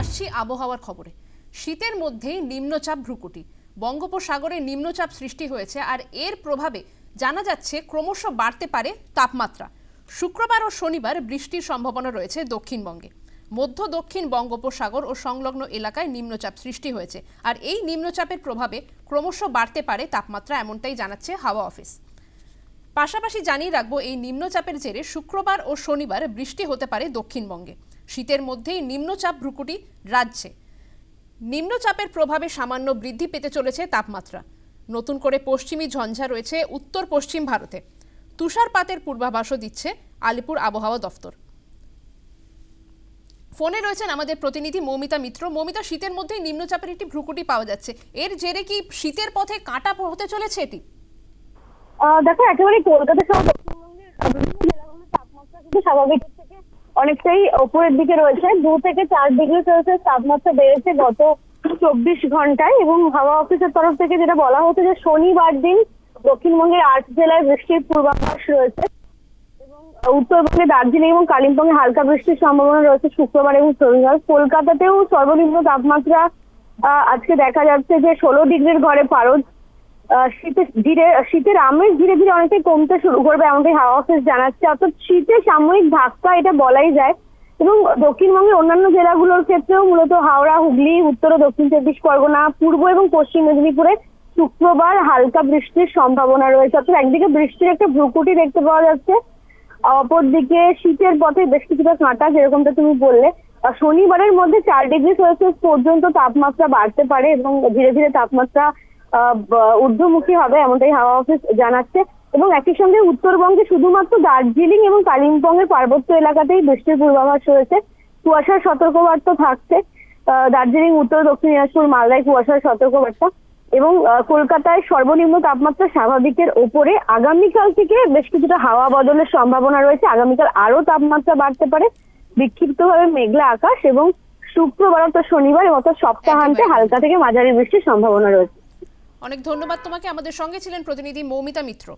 আসছি আবহাওয়ার খবরে। শীতের মধ্যেই নিম্নচাপ ভ্রুকুটি। বঙ্গোপসাগরে নিম্নচাপ সৃষ্টি হয়েছে আর এর প্রভাবে জানা যাচ্ছে ক্রমশ বাড়তে পারে তাপমাত্রা। শুক্রবার ও শনিবার বৃষ্টির সম্ভাবনা রয়েছে দক্ষিণবঙ্গে। মধ্য দক্ষিণ বঙ্গোপসাগর ও সংলগ্ন এলাকায় নিম্নচাপ সৃষ্টি হয়েছে। আর এই নিম্নচাপের প্রভাবে ক্রমশ বাড়তে পারে তাপমাত্রা, এমনটাই জানাচ্ছে হাওয়া অফিস। পাশাপাশি জানিয়ে রাখব, এই নিম্নচাপের জেরে শুক্রবার ও শনিবার বৃষ্টি হতে পারে দক্ষিণবঙ্গে। শীতের মধ্যেই নিম্নচাপ ভ্রুকুটি রাজ্যে। নিম্নচাপের প্রভাবে সামান্য বৃদ্ধি পেতে চলেছে তাপমাত্রা। নতুন করে পশ্চিমী ঝঞ্ঝা রয়েছে উত্তর পশ্চিম ভারতে। তুষারপাতের পূর্বাভাসও দিচ্ছে আলিপুর আবহাওয়া দফতর। ফোনে রয়েছেন আমাদের প্রতিনিধি মৌমিতা মিত্র। মৌমিতা, শীতের মধ্যেই নিম্নচাপের একটি ভ্রুকুটি পাওয়া যাচ্ছে। এর জেরে কি শীতের পথে কাঁটা হতে চলেছে এটি? দেখো একেবারে কলকাতা সহ কিন্তু স্বাভাবিকের থেকে অনেকটাই উপরের দিকে রয়েছে। দু থেকে চার ডিগ্রি সেলসিয়াস তাপমাত্রা বেড়েছে গত চব্বিশ ঘন্টায় এবং হাওয়া অফিসের তরফ থেকে যেটা বলা হচ্ছে যে শনিবার দিন দক্ষিণবঙ্গের আট জেলায় বৃষ্টির পূর্বাভাস রয়েছে এবং উত্তরবঙ্গে দার্জিলিং এবং কালিম্পংয়ে হালকা বৃষ্টির সম্ভাবনা রয়েছে শুক্রবার এবং শনিবার। কলকাতাতেও সর্বনিম্ন তাপমাত্রা আজকে দেখা যাচ্ছে যে ষোলো ডিগ্রির ঘরে পারদ শীতের ধীরে, শীতের আমেজ ধীরে ধীরে অনেকটাই কমতে শুরু করবে এমনটাই হাওয়া অফিস জানাচ্ছে। অর্থাৎ শীতের সাময়িক ধাক্কা এটা বলাই যায়। এবং দক্ষিণবঙ্গের অন্যান্য জেলাগুলোর ক্ষেত্রেও মূলত হাওড়া, হুগলি, উত্তর ও দক্ষিণ চব্বিশ পরগনা, পূর্ব এবং পশ্চিম মেদিনীপুরে শুক্রবার হালকা বৃষ্টির সম্ভাবনা রয়েছে। অর্থাৎ একদিকে বৃষ্টির একটা ভ্রুকুটি দেখতে পাওয়া যাচ্ছে, অপরদিকে শীতের পথে বেশ কিছুটা কাঁটা, যেরকমটা তুমি বললে। শনিবারের মধ্যে চার ডিগ্রি সেলসিয়াস পর্যন্ত তাপমাত্রা বাড়তে পারে এবং ধীরে ধীরে তাপমাত্রা ঊর্ধ্বমুখী হবে এমনটাই হাওয়া অফিস জানাচ্ছে। এবং একই সঙ্গে উত্তরবঙ্গে শুধুমাত্র দার্জিলিং এবং কালিম্পংয়ের পার্বত্য এলাকাতেই বৃষ্টির পূর্বাভাস রয়েছে। কুয়াশার সতর্কবার্তা থাকছে। আহ, দার্জিলিং উত্তর দক্ষিণ দিনাজপুর মালদায় কুয়াশার সতর্কবার্তা। এবং কলকাতায় সর্বনিম্ন তাপমাত্রা স্বাভাবিকের ওপরে। আগামীকাল থেকে বেশ কিছুটা হাওয়া বদলের সম্ভাবনা রয়েছে। আগামীকাল আরও তাপমাত্রা বাড়তে পারে। বিক্ষিপ্তভাবে মেঘলা আকাশ এবং শুক্রবার অর্থাৎ শনিবার অর্থাৎ সপ্তাহান্তে হালকা থেকে মাঝারি বৃষ্টির সম্ভাবনা রয়েছে। অনেক ধন্যবাদ তোমাকে। আমাদের সঙ্গে ছিলেন প্রতিনিধি মৌমিতা মিত্র।